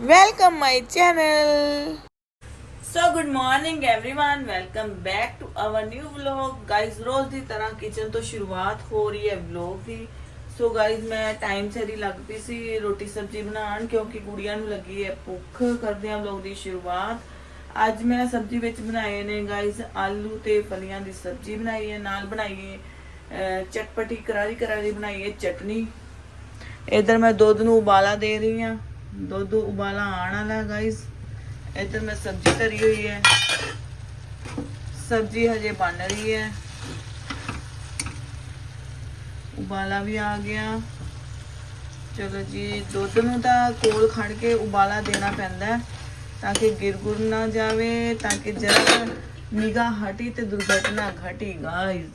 welcome my channel. So, good morning, everyone. Welcome back to our new vlog. Guys ਰੋਜ਼ ਦੀ ਤਰ੍ਹਾਂ kitchen ਤੋਂ ਸ਼ੁਰੂਆਤ ਹੋ ਰਹੀ ਹੈ ਵਲੌਗ ਦੀ ਸੋ ਗਾਇਜ਼ ਮੈਂ ਟਾਈਮ ਸਿਰ ਹੀ ਲੱਗ ਪਈ ਸੀ ਰੋਟੀ ਸਬਜ਼ੀ ਬਣਾਉਣ ਕਿਉਂਕਿ ਕੁੜੀਆਂ ਨੂੰ ਲੱਗੀ ਹੈ ਭੁੱਖ ਕਰਦੇ ਆ ਵਲੌਗ ਦੀ ਸ਼ੁਰੂਆਤ ਅੱਜ ਮੈਂ ਸਬਜ਼ੀ ਵਿੱਚ ਬਣਾਏ ਨੇ ਗਾਇਜ਼ ਆਲੂ ਤੇ ਫਲੀਆਂ ਦੀ ਸਬਜ਼ੀ ਬਣਾਈ ਹੈ ਨਾਲ ਬਣਾਈ ਹੈ ਚਟਪਟੀ ਕਰਾਰੀ ਕਰਾਰੀ ਬਣਾਈ ਹੈ ਚਟਨੀ ਇਧਰ ਮੈਂ ਦੁੱਧ ਨੂੰ ਉਬਾਲਾ ਦੇ ਰਹੀ ਹਾਂ ਦੁੱਧ ਉਬਾਲਾ ਆਣ ਵਾਲਾ ਹੈ ਗਾਇਸ ਇਧਰ ਮੈਂ ਸਬਜ਼ੀ ਧਰੀ ਹੋਈ ਹੈ। ਸਬਜ਼ੀ ਹਜੇ ਬਣ ਰਹੀ ਹੈ। ਉਬਾਲਾ ਵੀ ਆ ਗਿਆ। ਚਲੋ ਜੀ, ਦੁੱਧ ਨੂੰ ਤਾਂ ਕੋਲ ਖੜ ਕੇ ਉਬਾਲਾ ਦੇਣਾ ਪੈਂਦਾ ਤਾਂ ਕਿ ਗਿਰਗੁਰ ਨਾ ਜਾਵੇ, ਤਾਂ ਕਿ ਜਰਾ ਨਿਗਾਹ ਹਟੀ ਤੇ ਦੁਰਘਟਨਾ ਘਟੀ ਗਾਇਸ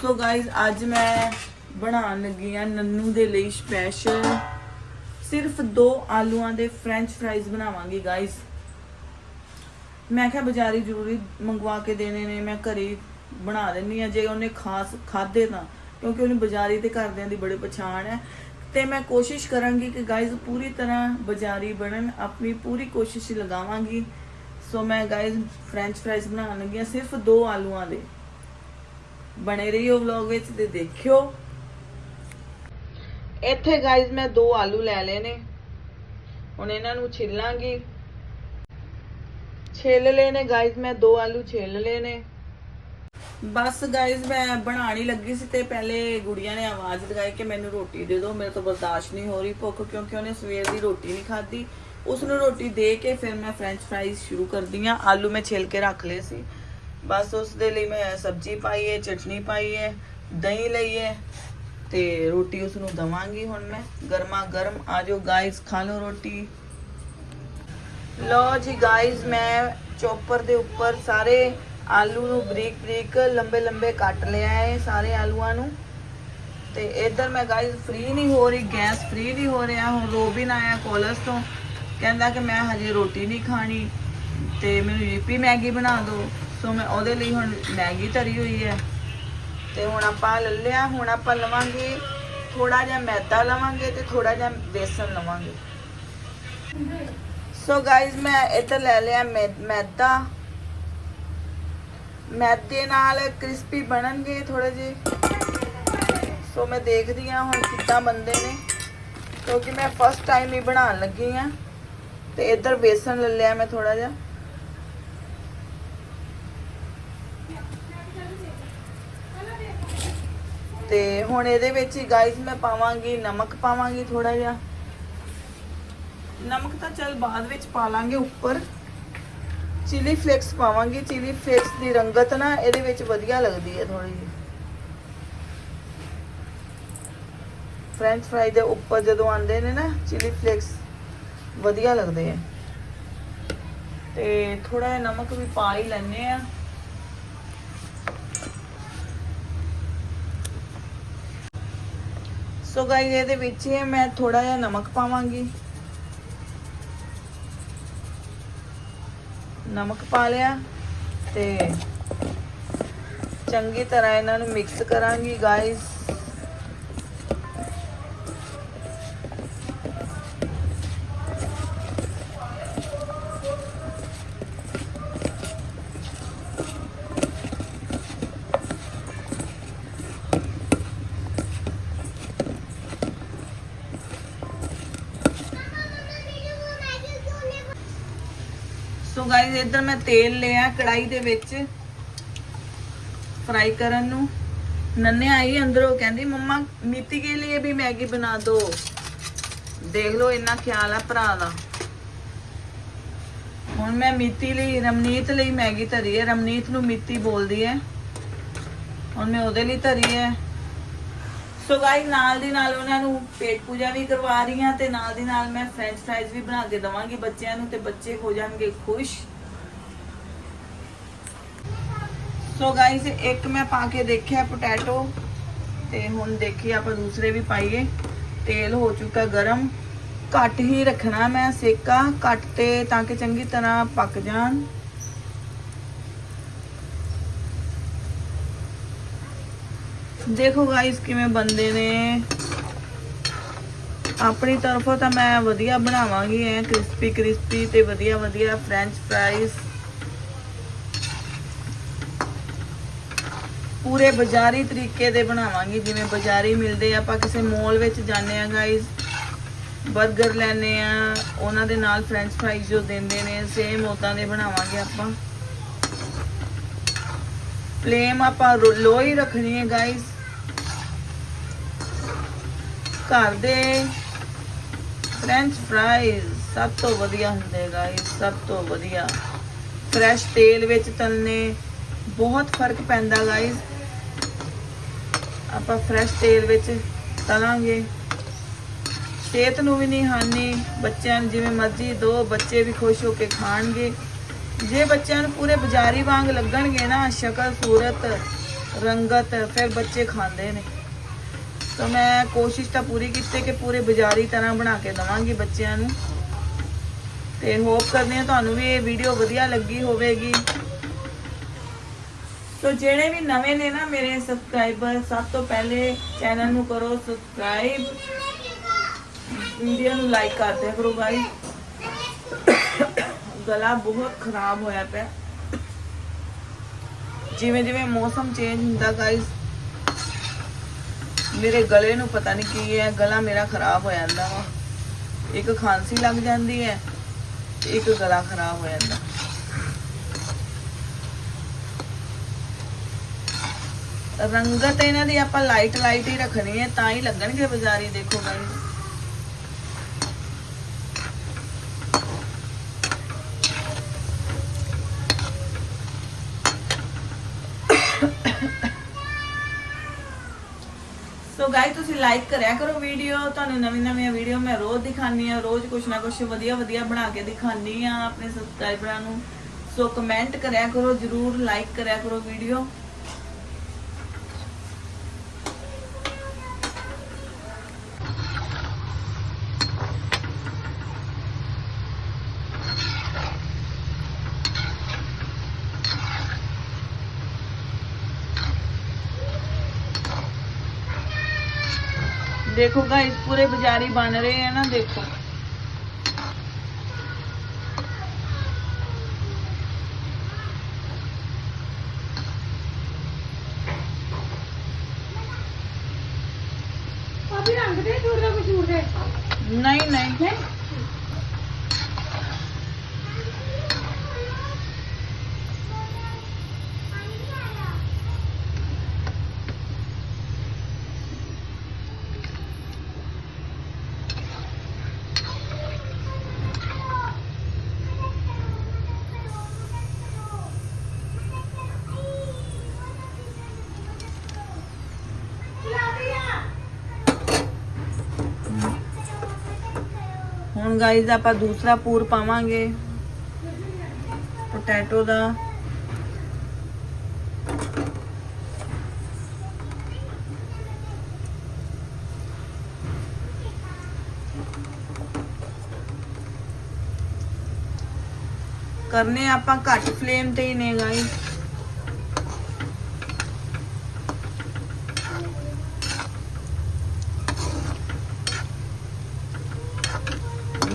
ਸੋ ਗਾਇਜ਼ ਅੱਜ ਮੈਂ ਬਣਾਉਣ ਲੱਗੀ ਆ ਨੰਨੂ ਦੇ ਲਈ ਸਪੈਸ਼ਲ ਸਿਰਫ ਦੋ ਆਲੂਆਂ ਦੇ ਫ੍ਰੈਂਚ ਫ੍ਰਾਈਜ਼ ਬਣਾਵਾਂਗੀ ਗਾਇਜ਼ ਮੈਂ ਕਿਹਾ ਬਾਜ਼ਾਰੀ ਜ਼ਰੂਰੀ ਮੰਗਵਾ ਕੇ ਦੇਣੇ ਨੇ, ਮੈਂ ਘਰੇ ਹੀ ਬਣਾ ਦਿੰਨੀ ਆ, ਜੇ ਉਹਨੇ ਖਾਸ ਖਾਦੇ ਤਾਂ, ਕਿਉਂਕਿ ਉਹਨੂੰ ਬਾਜ਼ਾਰੀ ਤੇ ਘਰਦਿਆਂ ਦੀ ਬੜੇ ਪਛਾਣ ਹੈ। ਤੇ ਮੈਂ ਕੋਸ਼ਿਸ਼ ਕਰਾਂਗੀ ਕਿ ਗਾਇਜ਼ ਪੂਰੀ ਤਰ੍ਹਾਂ ਬਾਜ਼ਾਰੀ ਬਣਨ, ਆਪਣੀ ਪੂਰੀ ਕੋਸ਼ਿਸ਼ ਲਗਾਵਾਂਗੀ। ਸੋ ਮੈਂ ਗਾਇਜ਼ ਫ੍ਰੈਂਚ ਫ੍ਰਾਈਜ਼ ਬਣਾਉਣ ਲੱਗੀ ਆ ਸਿਰਫ ਦੋ ਆਲੂਆਂ ਦੇ। ਬਣੇ ਰਹੀਓ ਵਲੌਗ ਵਿੱਚ ਤੇ ਦੇਖਿਓ। ਇੱਥੇ ਗਾਇਜ਼ ਮੈਂ ਦੋ ਆਲੂ ਲੈ ਲਏ ਨੇ। ਹੁਣ ਇਹਨਾਂ ਨੂੰ ਛਿੱਲਾਂਗੀ। ਛਿੱਲ ਲਏ ਨੇ ਗਾਇਜ਼ ਮੈਂ ਦੋ ਆਲੂ ਛਿੱਲ ਲਏ ਨੇ। ਬਸ ਗਾਇਜ਼ ਮੈਂ ਬਣਾਣੀ ਲੱਗੀ ਸੀ ਤੇ ਪਹਿਲੇ ਗੁੜੀਆਂ ਨੇ ਆਵਾਜ਼ ਲਗਾਈ ਕਿ ਮੈਨੂੰ ਰੋਟੀ ਦੇ ਦਿਓ, ਮੇਰੇ ਤੋਂ ਬਰਦਾਸ਼ਤ ਨਹੀਂ ਹੋ ਰਹੀ ਭੁੱਖ ਕਿਉਂਕਿ ਉਹਨੇ ਸਵੇਰ ਦੀ ਰੋਟੀ ਨਹੀਂ ਖਾਧੀ। ਉਸ ਨੂੰ ਰੋਟੀ ਦੇ ਕੇ ਫਿਰ ਮੈਂ ਫ੍ਰੈਂਚ ਫ੍ਰਾਈਜ਼ ਸ਼ੁਰੂ ਕਰਦੀ ਆ ਆਲੂ ਮੈਂ ਛਿੱਲ ਕੇ ਰੱਖ ਲਏ ਸੀ। ਬਸ ਉਸ ਦੇ ਲਈ ਮੈਂ ਸਬਜ਼ੀ ਪਾਈ ਹੈ ਚਟਨੀ ਪਾਈ ਹੈ ਦਹੀਂ ਲਈ ਹੈ ਤੇ ਰੋਟੀ ਉਸ ਨੂੰ ਦਵਾਂਗੀ ਹੁਣ ਮੈਂ। ਗਰਮਾ ਗਰਮ, ਆਜੋ ਗਾਇਸ ਖਾ ਲਓ ਰੋਟੀ। ਲੋ ਜੀ ਗਾਇਸ ਮੈਂ ਚੋਪਰ ਦੇ ਉੱਪਰ ਸਾਰੇ ਆਲੂ ਨੂੰ ਬਰੀਕ ਬਰੀਕ, ਲੰਬੇ ਲੰਬੇ ਕੱਟ ਲਿਆ ਹੈ ਸਾਰੇ ਆਲੂਆਂ ਨੂੰ। ਤੇ ਇਧਰ ਮੈਂ ਗਾਇਸ ਫ੍ਰੀ ਨਹੀਂ ਹੋ ਰਹੀ, ਗੈਸ ਫ੍ਰੀ ਨਹੀਂ ਹੋ ਰਿਹਾ, ਹੁਣ ਰੋਬਿਨ ਆਇਆ ਕਾਲਜ ਤੋਂ। ਕਹਿੰਦਾ ਕਿ ਮੈਂ ਹਜੇ ਰੋਟੀ ਨਹੀਂ ਖਾਣੀ, ਤੇ ਮੈਨੂੰ ਯੀਪੀ ਮੈਗੀ ਬਣਾ ਦਿਓ। ਸੋ ਮੈਂ ਉਹਦੇ ਲਈ ਹੁਣ ਮੈਗੀ ਧਰੀ ਹੋਈ ਹੈ। ਤੇ ਹੁਣ ਆਪਾਂ ਲੈ ਲਿਆ, ਹੁਣ ਆਪਾਂ ਲਵਾਂਗੇ ਥੋੜਾ ਜਿਹਾ ਮੈਦਾ ਲਵਾਂਗੇ ਤੇ ਥੋੜਾ ਜਿਹਾ ਬੇਸਨ ਲਵਾਂਗੇ। ਸੋ ਗਾਇਜ਼ ਮੈਂ ਇੱਧਰ ਲੈ ਲਿਆ ਮੈ- ਮੈਦਾ। ਮੈਦੇ ਨਾਲ ਕ੍ਰਿਸਪੀ ਬਣਨਗੇ ਥੋੜੇ ਜਿਹੇ। ਸੋ ਮੈਂ ਦੇਖਦੀ ਹਾਂ ਹੁਣ ਕਿੱਦਾਂ ਬੰਦੇ ਨੇ। ਕਿਉਂਕਿ ਮੈਂ ਫਸਟ ਟਾਈਮ ਹੀ ਬਣਾਉਣ ਲੱਗੀ ਆ ਤੇ ਇੱਧਰ ਬੇਸਨ ਲੈ ਲਿਆ ਮੈਂ ਥੋੜਾ ਜਿਹਾ। ਤੇ ਹੁਣ ਇਹਦੇ ਵਿੱਚ ਹੀ ਗਾਇਸ ਮੈਂ ਪਾਵਾਂਗੀ ਨਮਕ ਪਾਵਾਂਗੀ ਥੋੜਾ ਜਿਹਾ। ਨਮਕ ਤਾਂ ਚਲ ਬਾਅਦ ਵਿੱਚ ਪਾ ਲਾਂਗੇ ਉੱਪਰ। ਚਿਲੀ ਫਲੇਕਸ ਪਾਵਾਂਗੀ ਚਿਲੀ ਫਲੇਕਸ ਦੀ ਰੰਗਤ ਨਾ ਇਹਦੇ ਵਿੱਚ ਵਧੀਆ ਲੱਗਦੀ ਹੈ ਥੋੜੀ ਜਿਹੀ। ਫ੍ਰੈਂਚ ਫਰਾਈ ਦੇ ਉੱਪਰ ਜਦੋਂ ਆਉਂਦੇ ਨੇ ਨਾ ਚਿਲੀ ਫਲੇਕਸ ਵਧੀਆ ਲੱਗਦੇ ਆ। ਤੇ ਥੋੜਾ ਜਿਹਾ ਨਮਕ ਵੀ ਪਾ ਹੀ ਲੈਣੇ ਆ। ਸੋ ਗਾਇਸ ਇਹਦੇ ਵਿੱਚ ਹੀ ਮੈਂ ਥੋੜਾ ਜਿਹਾ ਨਮਕ ਪਾਵਾਂਗੀ। ਨਮਕ ਪਾ ਲਿਆ ਤੇ ਚੰਗੀ ਤਰ੍ਹਾਂ ਇਹਨਾਂ ਨੂੰ ਮਿਕਸ ਕਰਾਂਗੀ ਗਾਇਸ ਸੋ ਗਾਇਸ ਇੱਧਰ ਮੈਂ ਤੇਲ ਲਿਆ ਕੜਾਈ ਦੇ ਵਿੱਚ। ਫਰਾਈ ਕਰਨ ਨੂੰ। ਨੰਨੇ ਆਈ ਅੰਦਰੋਂ, ਕਹਿੰਦੀ, ਮੰਮਾ, ਮੀਤੀ ਕੇ ਲਈ ਵੀ ਮੈਗੀ ਬਣਾ ਦੋ। ਦੇਖ ਲਓ, ਇੰਨਾ ਖਿਆਲ ਆ ਭਰਾ ਦਾ। ਹੁਣ ਮੈਂ ਮੀਤੀ ਲਈ, ਰਮਨੀਤ ਲਈ ਮੈਗੀ ਧਰੀ ਹੈ। ਰਮਨੀਤ ਨੂੰ ਮੀਤੀ ਬੋਲਦੀ ਹੈ। ਹੁਣ ਮੈਂ ਉਹਦੇ ਲਈ ਧਰੀ ਹੈ। ਸੋ ਗਾਇਸ ਨਾਲ ਦੀ ਨਾਲ ਉਹਨਾਂ ਨੂੰ ਪੇਟ ਪੂਜਾ ਵੀ ਕਰਵਾ ਰਹੀ ਹਾਂ ਤੇ ਨਾਲ ਦੀ ਨਾਲ ਮੈਂ ਫ੍ਰੈਂਚ ਫ੍ਰਾਈਜ਼ ਵੀ ਬਣਾ ਕੇ ਦਵਾਂਗੀ ਬੱਚਿਆਂ ਨੂੰ ਤੇ ਬੱਚੇ ਹੋ ਜਾਣਗੇ ਖੁਸ਼। ਸੋ ਗਾਇਸ ਇੱਕ ਮੈਂ ਪਾ ਕੇ ਦੇਖਿਆ ਪੋਟੈਟੋ ਤੇ ਹੁਣ ਦੇਖੀ ਆਪਾਂ ਦੂਸਰੇ ਵੀ ਪਾਈਏ। ਤੇਲ ਹੋ ਚੁੱਕਾ ਗਰਮ। ਘੱਟ ਹੀ ਰੱਖਣਾ ਮੈਂ ਸੇਕਾ, ਘੱਟ ਤੇ ਤਾਂ ਕਿ ਚੰਗੀ ਤਰ੍ਹਾਂ ਪੱਕ ਜਾਣ। ਦੇਖੋ ਗਾਇਸ ਕਿਵੇਂ ਬੰਦੇ ਨੇ। ਆਪਣੀ ਤਰਫੋਂ ਤਾਂ ਮੈਂ ਵਧੀਆ ਬਣਾਵਾਂਗੀ ਐ ਕ੍ਰਿਸਪੀ ਕ੍ਰਿਸਪੀ ਤੇ ਵਧੀਆ ਵਧੀਆ ਫ੍ਰੈਂਚ ਫ੍ਰਾਈਜ਼ ਪੂਰੇ ਬਾਜ਼ਾਰੀ ਤਰੀਕੇ ਦੇ ਬਣਾਵਾਂਗੀ, ਜਿਵੇਂ ਬਾਜ਼ਾਰੀ ਮਿਲਦੇ ਆਪਾਂ ਕਿਸੇ ਮੋਲ ਵਿੱਚ ਜਾਂਦੇ ਆ ਗਾਇਜ਼ 버ਗਰ ਲੈਨੇ ਆ, ਉਹਨਾਂ ਦੇ ਨਾਲ ਫ੍ਰੈਂਚ ਫ੍ਰਾਈਜ਼ ਜੋ ਦਿੰਦੇ ਨੇ ਸੇਮ ਉਦਾਂ ਦੇ ਬਣਾਵਾਂਗੇ ਆਪਾਂ। ਫਲੇਮ ਆਪਾਂ ਲੋ ਹੀ ਰੱਖਣੀ ਹੈ ਗਾਇਜ਼ ਘਰ ਦੇ ਫ੍ਰੈਂਚ ਫ੍ਰਾਈਜ਼ ਸਭ ਤੋਂ ਵਧੀਆ ਹੁੰਦੇ ਗਾਇਜ਼ ਸਭ ਤੋਂ ਵਧੀਆ। ਫਰੈਸ਼ ਤੇਲ ਵਿੱਚ ਤਲਨੇ, ਬਹੁਤ ਫ਼ਰਕ ਪੈਂਦਾ ਗਾਇਜ਼ ਆਪਾਂ ਫਰੈਸ਼ ਤੇਲ ਵਿੱਚ ਤਲਾਂਗੇ। ਸਿਹਤ ਨੂੰ ਵੀ ਨਹੀਂ ਹਾਨੀ, ਬੱਚਿਆਂ ਨੂੰ ਜਿਵੇਂ ਮਰਜ਼ੀ ਦੋ ਬੱਚੇ ਵੀ ਖੁਸ਼ ਹੋ ਕੇ ਖਾਣਗੇ। ਜੇ ਬੱਚਿਆਂ ਨੂੰ ਪੂਰੇ ਬਾਜ਼ਾਰੀ ਵਾਂਗ ਲੱਗਣਗੇ ਨਾ, ਸ਼ਕਲ, ਸੂਰਤ, ਰੰਗਤ, ਫਿਰ ਬੱਚੇ ਖਾਂਦੇ ਨੇ। ਤਾਂ ਮੈਂ ਕੋਸ਼ਿਸ਼ ਤਾਂ ਪੂਰੀ ਕੀਤੀ ਕਿ ਪੂਰੇ ਬਾਜ਼ਾਰੀ ਤਰ੍ਹਾਂ ਬਣਾ ਕੇ ਦਵਾਂਗੀ ਬੱਚਿਆਂ ਨੂੰ। ਤੇ ਹੋਪ ਕਰਦੀ ਹਾਂ ਤੁਹਾਨੂੰ ਵੀ ਇਹ ਵੀਡੀਓ ਵਧੀਆ ਲੱਗੀ ਹੋਵੇਗੀ। ਸੋ ਜਿਹੜੇ ਵੀ ਨਵੇਂ ਨੇ ਨਾ ਮੇਰੇ ਸਬਸਕ੍ਰਾਈਬਰ ਸਭ ਤੋਂ ਪਹਿਲੇ ਚੈਨਲ ਨੂੰ ਕਰੋ ਸਬਸਕ੍ਰਾਈਬ ਵੀਡੀਓ ਨੂੰ ਲਾਈਕ ਕਰਦੇ ਕਰੋ ਗਾਇਸ ਗਲਾ ਬਹੁਤ ਖਰਾਬ ਹੋਇਆ ਪਿਆ। ਜਿਵੇਂ ਜਿਵੇਂ ਮੌਸਮ ਚੇਂਜ ਹੁੰਦਾ ਗਾਇਸ ਮੇਰੇ ਗਲੇ ਨੂੰ ਪਤਾ ਨਹੀਂ ਕੀ ਹੈ, ਗਲਾ ਮੇਰਾ ਖਰਾਬ ਹੋ ਜਾਂਦਾ ਵਾ। ਇੱਕ ਖਾਂਸੀ ਲੱਗ ਜਾਂਦੀ ਹੈ ਤੇ ਇੱਕ ਗਲਾ ਖਰਾਬ ਹੋ ਜਾਂਦਾ। ਰੰਗਤ ਇਹਨਾਂ ਦੀ ਆਪਾਂ ਲਾਈਟ ਲਾਈਟ ਹੀ ਰੱਖਣੀ ਹੈ, ਤਾਂ ਹੀ ਲੱਗਣਗੇ ਬਾਜ਼ਾਰੀ, ਦੇਖੋ ਗਾਇਸ ਸੋ ਗਾਇਸ ਤੁਸੀਂ ਲਾਈਕ ਕਰਿਆ ਕਰੋ ਵੀਡੀਓ ਤੁਹਾਨੂੰ ਨਵੀਂ ਨਵੀਂ ਵੀਡੀਓ ਮੈਂ ਰੋਜ਼ ਦਿਖਾਨੀ ਆ, ਰੋਜ਼ ਕੁਛ ਨਾ ਕੁਛ ਵਧੀਆ ਵਧੀਆ ਬਣਾ ਕੇ ਦਿਖਾਨੀ ਆ ਆਪਣੇ ਸਬਸਕ੍ਰਾਈਬਰਾਂ ਨੂੰ। ਸੋ ਕਮੈਂਟ ਕਰਿਆ ਕਰੋ, ਜਰੂਰ ਲਾਈਕ ਕਰਿਆ ਕਰੋ ਵੀਡੀਓ ਦੇਖੋ ਗਾਇਸ ਪੂਰੇ ਬਾਜ਼ਾਰੀ ਬਣ ਰਹੇ ਆ ਨਾ ਦੇਖੋ। ਹੁਣ ਗਾਇਸ ਆਪਾਂ ਦੂਸਰਾ ਪੂਰ ਪਾਵਾਂਗੇ। ਪੋਟੈਟੋ ਦਾ। ਕਰਨੇ ਆਪਾਂ ਘੱਟ ਫਲੇਮ ਤੇ ਹੀ ਨੇ ਗਾਇਸ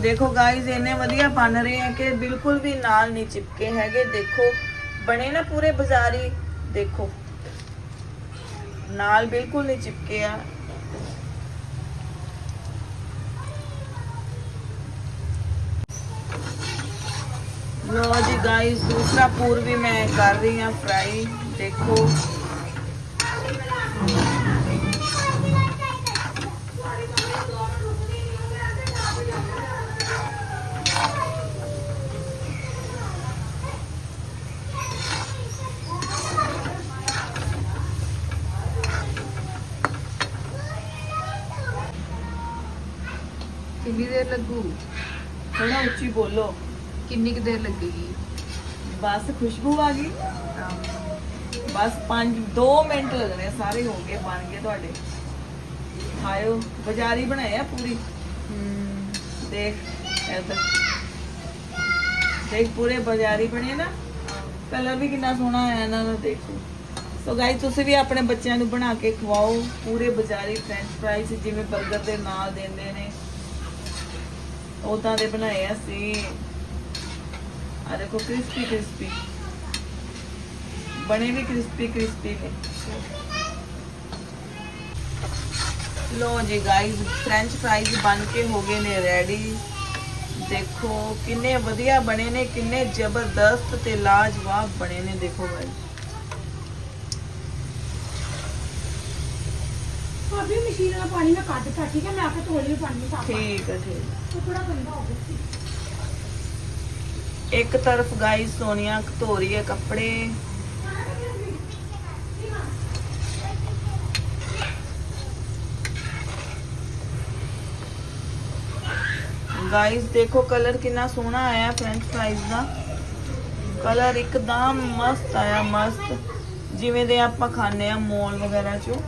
ਦੇਖੋ ਗਾਇਜ਼ ਇੰਨੇ ਵਧੀਆ ਬਣ ਰਹੇ ਆ ਕਿ ਬਿਲਕੁਲ ਵੀ ਨਾਲ ਨਹੀਂ ਚਿਪਕੇ ਹੈਗੇ ਦੇਖੋ ਬਣੇ ਨਾ ਪੂਰੇ ਬਾਜ਼ਾਰੀ ਦੇਖੋ ਨਾਲ ਬਿਲਕੁਲ ਨਹੀਂ ਚਿਪਕੇ ਆ ਲੋ ਜੀ ਗਾਇਜ਼ ਦੂਸਰਾ ਪੂਰ ਵੀ ਮੈਂ ਕਰ ਰਹੀ ਹਾਂ ਫਰਾਈ ਦੇਖੋ ਕਿੰਨੀ ਦੇਰ ਲੱਗੂ? ਥੋੜਾ ਉੱਚੀ ਬੋਲੋ। ਕਿੰਨੀ ਕੁ ਦੇਰ ਲੱਗੇਗੀ? ਬਸ ਖੁਸ਼ਬੂ ਆ ਗਈ। ਬਸ 5 2 ਮਿੰਟ ਲੱਗਣੇ ਸਾਰੇ ਹੋ ਗਏ ਬਣ ਗਏ ਤੁਹਾਡੇ। ਆਇਓ ਬਾਜ਼ਾਰੀ ਬਣਾਏ ਆ ਪੂਰੀ? ਦੇਖ ਇੱਧਰ। ਦੇਖ ਪੂਰੇ ਬਾਜ਼ਾਰੀ ਬਣੇ ਨਾ। ਕਲਰ ਵੀ ਕਿੰਨਾ ਸੋਹਣਾ ਆਇਆ ਇਹਨਾਂ ਦਾ ਦੇਖੋ। ਸੋ ਗਾਇਸ ਤੁਸੀਂ ਵੀ ਆਪਣੇ ਬੱਚਿਆਂ ਨੂੰ ਬਣਾ ਕੇ ਖਵਾਓ। ਪੂਰੇ ਬਾਜ਼ਾਰੀ ਫ੍ਰੈਂਚ ਫ੍ਰਾਈਜ਼ ਜਿਵੇਂ 버ਗਰ ਦੇ ਨਾਲ ਦਿੰਦੇ ਨੇ ਉਦਾਂ ਦੇ ਬਣਾਏ ਆ ਸੀ ਆ ਦੇਖੋ ਕ੍ਰਿਸਪੀ ਕ੍ਰਿਸਪੀ ਬਣੇ ਵੀ ਕ੍ਰਿਸਪੀ ਕ੍ਰਿਸਪੀ ਨੇ। ਲੋ ਜੀ ਗਾਇਸ ਫ੍ਰੈਂਚ ਫ੍ਰਾਈਜ਼ ਬਣ ਕੇ ਹੋ ਗਏ ਨੇ ਰੈਡੀ ਦੇਖੋ, ਕਿੰਨੇ ਵਧੀਆ ਬਣੇ ਨੇ, ਕਿੰਨੇ ਜ਼ਬਰਦਸਤ ਤੇ ਲਾਜਵਾਬ ਬਣੇ ਨੇ, ਦੇਖੋ ਗਾਇਸ ਭਾਬੀ ਮਸ਼ੀਨ ਵਾਲਾ ਪਾਣੀ ਮੈਂ ਕੱਢਤਾ ਠੀਕ ਹੈ ਮੈਂ ਆ ਕੇ ਤੋਲੀ ਪਾਣੀ ਨੂੰ ਸਾਫ਼ ਠੀਕ ਹੈ ਠੀਕ ਉਹ ਥੋੜਾ ਗੰਦਾ ਹੋ ਗਿਆ ਸੀ ਇੱਕ ਤਰਫ ਗਾਇਸ ਸੋਨੀਆ ਧੋ ਰਹੀ ਹੈ ਕੱਪੜੇ ਗਾਇਸ ਦੇਖੋ ਕਲਰ ਕਿੰਨਾ ਸੋਹਣਾ ਆਇਆ ਫ੍ਰੈਂਚ ਫ੍ਰਾਈਜ਼ ਦਾ ਕਲਰ ਇੱਕਦਮ ਮਸਤ ਆਇਆ ਮਸਤ ਜਿਵੇਂ ਦੇ ਆਪਾਂ ਖਾਂਦੇ ਆ ਮੋਲ ਵਗੈਰਾ ਚੋਂ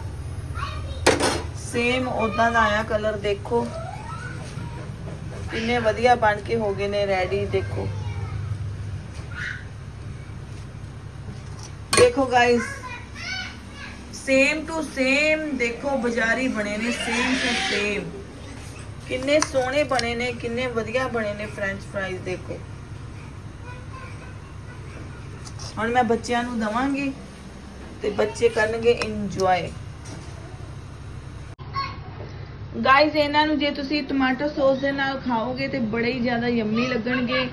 ਸੇਮ ਉਦਾਂ ਦਾ ਆਇਆ ਕਲਰ ਦੇਖੋ। ਕਿੰਨੇ ਵਧੀਆ ਬਣ ਕੇ ਹੋ ਗਏ ਨੇ ਰੈਡੀ ਦੇਖੋ। ਦੇਖੋ ਗਾਇਸ ਸੇਮ ਟੂ ਸੇਮ ਦੇਖੋ ਬਾਜ਼ਾਰੀ ਬਣੇ ਨੇ ਸੇਮ ਟੂ ਸੇਮ ਕਿੰਨੇ ਸੋਹਣੇ ਬਣੇ ਨੇ, ਕਿੰਨੇ ਵਧੀਆ ਬਣੇ ਨੇ ਫ੍ਰੈਂਚ ਫ੍ਰਾਈਜ਼ ਦੇਖੋ। ਹੁਣ ਮੈਂ ਬੱਚਿਆਂ ਨੂੰ ਦਵਾਂਗੀ ਤੇ ਬੱਚੇ ਕਰਨਗੇ ਇੰਜੋਏ ਗਾਇਜ਼ ਇਹਨਾਂ ਨੂੰ ਜੇ ਤੁਸੀਂ ਟਮਾਟੋ ਸੌਸ ਦੇ ਨਾਲ ਖਾਓਗੇ ਤੇ ਬੜੇ ਹੀ ਜ਼ਿਆਦਾ ਯੰਮੀ ਲੱਗਣਗੇ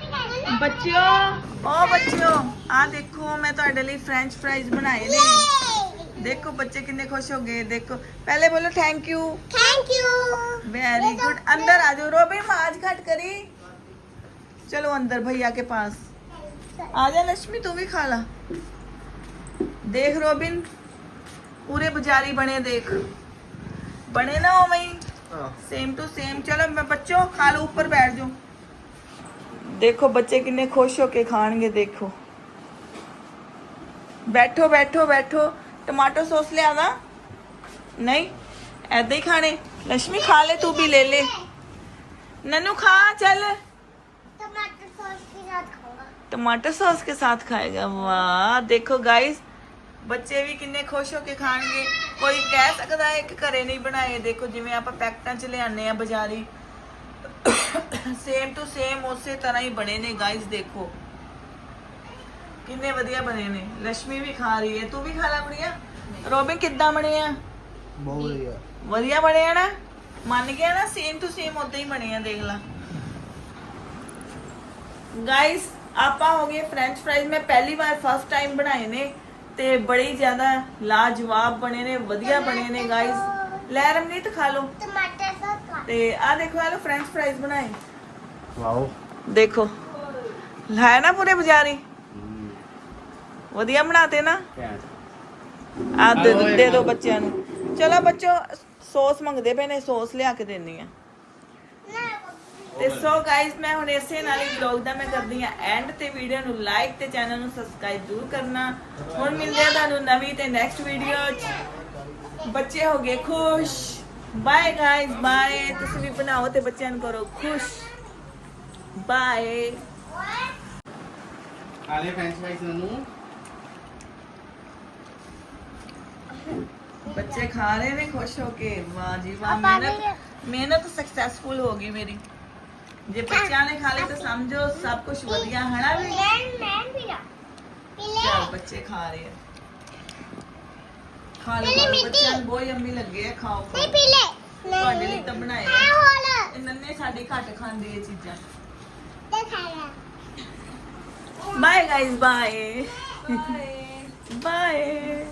ਬੱਚਿਓ ਓ ਬੱਚਿਓ ਆ ਦੇਖੋ ਮੈਂ ਤੁਹਾਡੇ ਲਈ ਫ੍ਰੈਂਚ ਫ੍ਰਾਈਜ਼ ਬਣਾਏ ਨੇ ਦੇਖੋ ਬੱਚੇ ਕਿੰਨੇ ਖੁਸ਼ ਹੋ ਗਏ ਦੇਖੋ ਪਹਿਲੇ ਬੋਲੋ thank you thank you very good अंदर आ जाओ रोबिन आज घट करी चलो अंदर भैया के पास आ जा लक्ष्मी तू भी खा ला देख रोबिन पूरे बाजारी बने देख बने ना हो वही सेम टू सेम चलो मैं बच्चों खा लो ऊपर बैठ जाओ। देखो बच्चे कितने खुश होके खाएँगे देखो। बैठो बैठो बैठो। टमाटो सॉस ले आना। नहीं ऐदा ही खाने। लक्ष्मी खा ले तू भी ले ले। ननू खा चल। टमाटर सॉस के साथ खाएगा। वाह देखो गाइस बच्चे भी कितने खुश होके खाएँगे। ਕੋਈ ਕਹਿ ਸਕਦਾ ਹੈ ਕਿ ਘਰੇ ਨਹੀਂ ਬਣਾਏ? ਦੇਖੋ ਜਿਵੇਂ ਆਪਾਂ ਪੈਕਟਾਂ 'ਚ ਲਿਆਉਂਦੇ ਆ ਬਾਜ਼ਾਰੀ ਸੇਮ ਟੂ ਸੇਮ ਉਸੇ ਤਰ੍ਹਾਂ ਹੀ ਬਣੇ ਨੇ ਗਾਇਸ ਦੇਖੋ। ਕਿੰਨੇ ਵਧੀਆ ਬਣੇ ਨੇ। ਲక్ష్ਮੀ ਵੀ ਖਾ ਰਹੀ ਹੈ। ਤੂੰ ਵੀ ਖਾ ਲੈ ਕੁੜੀਆ ਰੋਬਿਨ ਕਿੱਦਾਂ ਬਣੇ ਆ? ਬਹੁਤ ਵਧੀਆ। ਵਧੀਆ ਬਣੇ ਆ ਨਾ? ਮੰਨ ਗਿਆ ਨਾ ਸੇਮ ਟੂ ਸੇਮ ਉਦਾਂ ਹੀ ਬਣੇ ਆ ਦੇਖ ਲਾ। ਗਾਇਸ ਆਪਾਂ ਹੋ ਗਏ ਫ੍ਰੈਂਚ ਫ੍ਰਾਈਜ਼ ਮੈਂ ਪਹਿਲੀ ਵਾਰ ਫਸਟ ਟਾਈਮ ਬਣਾਏ ਨੇ। ਤੇ ਬੜੇ ਜ਼ਿਆਦਾ ਲਾਜਵਾਬ ਬਣੇ ਨੇ ਵਧੀਆ ਬਣੇ ਨੇ ਗਾਇਸ ਲੈ ਰਮਨੀਤ ਖਾ ਲਓ। ਤੇ ਆ ਦੇਖੋ ਆ ਲੋ ਫ੍ਰੈਂਚ ਫ੍ਰਾਈਜ਼ ਬਣਾਏ। ਵਾਓ। ਦੇਖੋ ਲਾਇਆ ਨਾ ਪੂਰੇ ਬਜ਼ਾਰੀ? ਵਧੀਆ ਬਣਾਤੇ ਨਾ। ਆ ਦੇ ਦੋ ਬੱਚਿਆਂ ਨੂੰ। ਚਲੋ ਬੱਚੋ ਸੌਸ ਮੰਗਦੇ ਪਏ ਨੇ ਸੌਸ ਲਿਆ ਕੇ ਦੇਣੀ ਆ। ਤੇ ਸੋ ਗਾਇਸ ਮੈਂ ਹੁਣ ਇਸੇ ਨਾਲ ਹੀ ਵਲੌਗ ਦਾ ਮੈਂ ਕਰਦੀ ਆ ਐਂਡ ਤੇ ਵੀਡੀਓ ਨੂੰ ਲਾਈਕ ਤੇ ਚੈਨਲ ਨੂੰ ਸਬਸਕ੍ਰਾਈਬ ਜ਼ਰੂਰ ਕਰਨਾ। ਹੁਣ ਮਿਲਦੇ ਆ ਤੁਹਾਨੂੰ ਨਵੀਂ ਤੇ ਨੈਕਸਟ ਵੀਡੀਓ ਚ। ਬੱਚੇ ਹੋ ਗਏ ਖੁਸ਼। ਬਾਏ ਗਾਇਸ ਬਾਏ ਤੁਸੀਂ ਵੀ ਬਣਾਓ ਤੇ ਬੱਚਿਆਂ ਨੂੰ ਕਰੋ ਖੁਸ਼। ਬਾਏ ਆਲੇ ਫ੍ਰੈਂਚ ਫ੍ਰਾਈਜ਼ ਨੂੰ ਬੱਚੇ ਖਾ ਰਹੇ ਨੇ ਖੁਸ਼ ਹੋ ਕੇ। ਵਾਹ ਜੀ ਵਾਹ ਮਿਹਨਤ ਮਿਹਨਤ ਸਕਸੈਸਫੁਲ ਹੋ ਗਈ ਮੇਰੀ। ਜੇ ਬੱਚਿਆਂ ਨੇ ਖਾ ਲਏ ਤਾਂ ਸਮਝੋ ਸਭ ਕੁਝ ਵਧੀਆ ਹੈ ਨਾ ਵੀ? ਮੈਂ ਪੀਣਾ ਚਲ ਬੱਚੇ ਖਾ ਰਹੇ ਆ। ਖਾ ਲਓ ਬੱਚਿਆਂ ਨੂੰ ਬਹੁਤ ਯੰਮੀ ਲੱਗੇ ਆ ਖਾਓ ਖਾਓ। ਤੁਹਾਡੇ ਲਈ ਤਾਂ ਬਣਾਏ ਆ। ਇਹ ਨੰਨੇ ਸਾਡੇ ਘੱਟ ਖਾਂਦੇ ਇਹ ਚੀਜ਼ਾਂ। Bye guys bye bye